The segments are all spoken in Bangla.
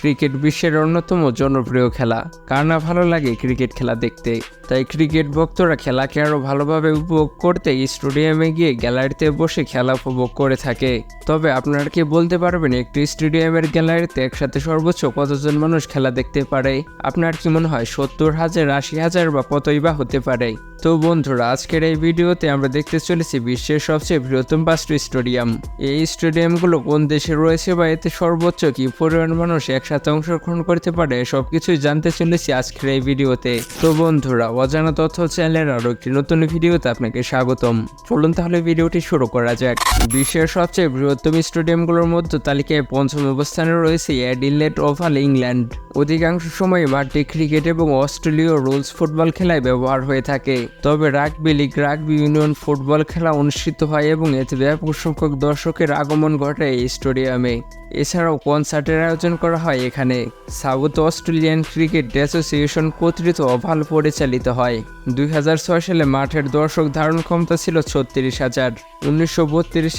ক্রিকেট বিশ্বের অন্যতম জনপ্রিয় খেলা। কার না ভালো লাগে ক্রিকেট খেলা দেখতে? তাই ক্রিকেট ভক্তরা খেলাকে আরও ভালোভাবে উপভোগ করতে স্টেডিয়ামে গিয়ে গ্যালারিতে বসে খেলা উপভোগ করে থাকে। তবে আপনারা কি বলতে পারবেন একটি স্টেডিয়ামের গ্যালারিতে একসাথে সর্বোচ্চ কতজন মানুষ খেলা দেখতে পারে? আপনার কি মনে হয় সত্তর হাজার, আশি হাজার বা কতই বা হতে পারে? তো বন্ধুরা, আজকের এই ভিডিওতে আমরা দেখতে চলেছি বিশ্বের সবচেয়ে বৃহত্তম পাঁচটি স্টেডিয়াম। এই স্টেডিয়ামগুলো কোন দেশে রয়েছে বা এতে সর্বোচ্চ কি পরিমাণ মানুষ একসাথে অংশগ্রহণ করতে পারে, সবকিছুই জানতে চলেছি আজকের এই ভিডিওতে। তো বন্ধুরা, অজানা তথ্য চ্যানেলের আরও একটি নতুন ভিডিওতে আপনাকে স্বাগতম। চলুন তাহলে ভিডিওটি শুরু করা যাক। বিশ্বের সবচেয়ে বৃহত্তম স্টেডিয়ামগুলোর মধ্যে তালিকায় পঞ্চম অবস্থানে রয়েছে অ্যাডিলেট ওভাল ইংল্যান্ড। অধিকাংশ সময় মাঠটি ক্রিকেট এবং অস্ট্রেলীয় রুলস ফুটবল খেলায় ব্যবহার হয়ে থাকে। তবে rugby league, rugby union football খেলা অনুষ্ঠিত হয় এবং এতে ব্যাপক সংখ্যক দর্শকের আগমন ঘটে এই স্টেডিয়ামে। এছাড়াও কনসার্টের আয়োজন করা হয়। এখানে সাউথ অস্ট্রেলিয়ান ক্রিকেট অ্যাসোসিয়েশন কর্তৃত অভাল পরিচালিত হয়। দুই হাজার ছয় সালে মাঠের দর্শক ধারণ ক্ষমতা ছিল ছত্রিশ হাজার। উনিশশো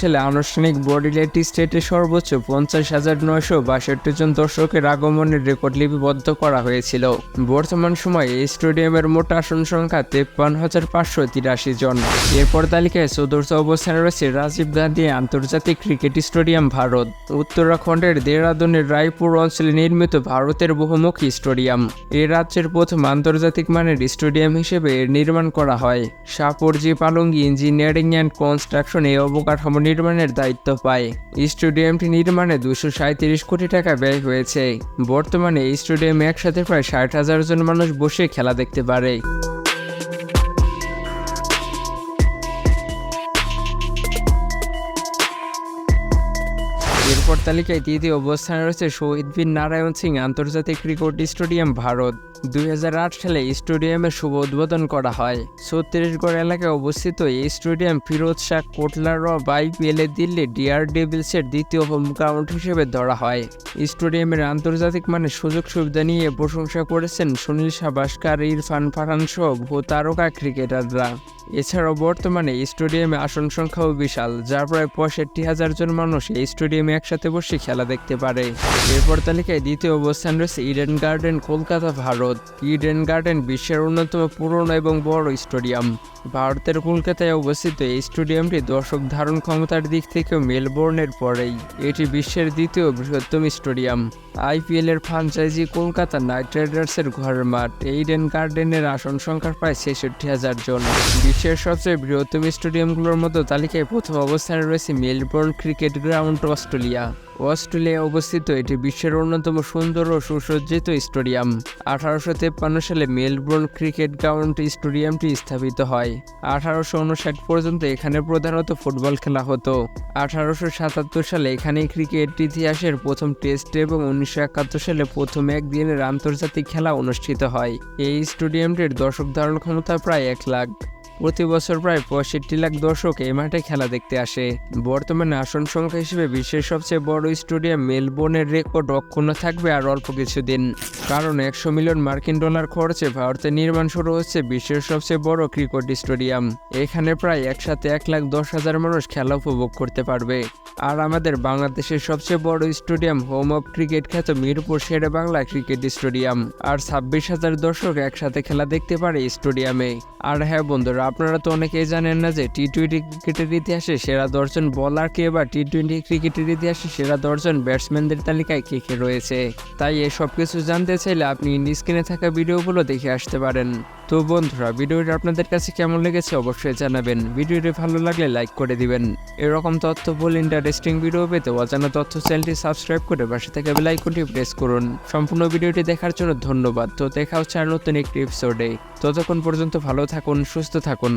সালে আনুষ্ঠানিক বডিলেট স্টেটে সর্বোচ্চ পঞ্চাশ হাজার নয়শো বাষট্টি জন দর্শকের আগমনের রেকর্ড লিপিবদ্ধ করা হয়েছিল। বর্তমান সময়ে স্টেডিয়ামের মোট আসন সংখ্যা তেপ্পান্ন হাজার পাঁচশো তিরাশি জন। এরপর তালিকায় চতুর্থ অবস্থানে রয়েছে রাজীব গান্ধী আন্তর্জাতিক ক্রিকেট স্টেডিয়াম ভারত। উত্তরাখণ্ডের দেরাদুনের রায়পুর অঞ্চলে নির্মিত ভারতের বহুমুখী স্টেডিয়াম। এ রাজ্যের প্রথম আন্তর্জাতিক মানের স্টেডিয়াম হিসেবে এর নির্মাণ করা হয়। Shapoorji Pallonji engineering and construction এই অবকাঠামো নির্মাণের দায়িত্ব পায়। স্টেডিয়ামটি নির্মাণে দুশো সাঁত্রিশ কোটি টাকা ব্যয় হয়েছে। বর্তমানে এই স্টেডিয়ামে একসাথে প্রায় ষাট হাজার জন মানুষ বসে খেলা দেখতে পারে। এরপর তালিকায় তৃতীয় অবস্থানে রয়েছে শহীদ বীর নারায়ণ সিং আন্তর্জাতিক ক্রিকেট স্টেডিয়াম ভারত। দুই হাজার আট সালে স্টেডিয়ামের শুভ উদ্বোধন করা হয়। ছত্তিশগড় এলাকায় অবস্থিত এই স্টেডিয়াম ফিরোজ শাহ কোটলা র আইপিএলে দিল্লি ডিআর ডেভিলসের দ্বিতীয় হোম গ্রাউন্ড হিসেবে ধরা হয়। স্টেডিয়ামের আন্তর্জাতিক মানের সুযোগ সুবিধা নিয়ে প্রশংসা করেছেন সুনীল সাবাস্কার ইরফান পাঠান সহ তারকা ক্রিকেটাররা। এছাড়াও বর্তমানে স্টেডিয়ামে আসন সংখ্যাও বিশাল, যার প্রায় পঁয়ষট্টি হাজার জন মানুষ এই স্টেডিয়ামে একসাথে বসে খেলা দেখতে পারে। এরপর তালিকায় দ্বিতীয় অবস্থান রয়েছে Eden garden, Kolkata, Bharat. Eden garden বিশ্বের অন্যতম পুরনো এবং বড় স্টেডিয়াম। ভারতের কলকাতায় অবস্থিত এই স্টেডিয়ামটি দর্শক ধারণ ক্ষমতার দিক থেকে মেলবোর্নের পরেই। এটি বিশ্বের দ্বিতীয় বৃহত্তম স্টেডিয়াম। আইপিএল এর ফ্রাঞ্চাইজি কলকাতা নাইট রাইডার্সের ঘরের মাঠ। এইডেন গার্ডেনের আসন সংখ্যা প্রায় ছেষট্টি হাজার জন। বিশ্বের সবচেয়ে বৃহত্তম স্টেডিয়ামগুলোর মতো তালিকায় প্রথম অবস্থানে রয়েছে মেলবোর্ন ক্রিকেট গ্রাউন্ড অস্ট্রেলিয়া। অস্ট্রেলিয়ায় অবস্থিত এটি বিশ্বের অন্যতম সুন্দর ও সুসজ্জিত স্টেডিয়াম। আঠারোশো তেপ্পান্ন সালে মেলবোর্ন ক্রিকেট গ্রাউন্ড স্টেডিয়ামটি স্থাপিত হয়। আঠারোশো উনষাট পর্যন্ত এখানে প্রধানত ফুটবল খেলা হতো। আঠারোশো সাতাত্তর সালে এখানে ক্রিকেট ইতিহাসের প্রথম টেস্ট এবং উনিশশো একাত্তর সালে প্রথম একদিনের আন্তর্জাতিক খেলা অনুষ্ঠিত হয়। এই স্টেডিয়ামটির দর্শক ধারণ ক্ষমতা প্রায় এক লাখ। প্রতি বছর প্রায় পঁয়ষট্টি লাখ দর্শক এই মাঠে খেলা দেখতে আসে। বর্তমানে আসন সংখ্যা হিসেবে বিশ্বের সবচেয়ে বড় স্টেডিয়াম মেলবোর্নের রেকর্ড অক্ষুণ্ণ থাকবে আর অল্প কিছুদিন। কারণ একশো মিলিয়ন মার্কিন ডলার খরচে ভারতে নির্মাণ শুরু হচ্ছে বিশ্বের সবচেয়ে বড় ক্রিকেট স্টেডিয়াম। এখানে প্রায় একসাথে এক লাখ দশ হাজার মানুষ খেলা উপভোগ করতে পারবে। আর আমাদের বাংলাদেশের সবচেয়ে বড় স্টেডিয়াম হোম অফ ক্রিকেট খ্যাত মিরপুর শেরে বাংলা ক্রিকেট স্টেডিয়াম। আর ছাব্বিশ হাজার দর্শক একসাথে খেলা দেখতে পারে স্টেডিয়ামে। আর হ্যাঁ বন্ধুরা আপনারা তো অনেকেই জানেন না যে টি টোয়েন্টি ক্রিকেটের ইতিহাসে সেরা দশজন বলার কে বা টি টোয়েন্টি ক্রিকেটের ইতিহাসে সেরা দশজন ব্যাটসম্যানদের তালিকায় কে কে রয়েছে? তাই এসব কিছু জানতে চাইলে আপনি স্ক্রিনে থাকা ভিডিওগুলো দেখে আসতে পারেন। তো বন্ধুরা, ভিডিওটি আপনাদের কাছে কেমন লেগেছে অবশ্যই জানাবেন। ভিডিওটি ভালো লাগলে লাইক করে দিবেন। এরকম তথ্যফুল ইন্টারেস্টিং ভিডিও পেতে অজানা তথ্য চ্যানেলটি সাবস্ক্রাইব করে পাশে থেকে বেল আইকনটি প্রেস করুন। সম্পূর্ণ ভিডিওটি দেখার জন্য ধন্যবাদ। তো দেখা হচ্ছে আর নতুন একটি এপিসোডে ততক্ষণ পর্যন্ত ভালো থাকুন, সুস্থ থাকুন।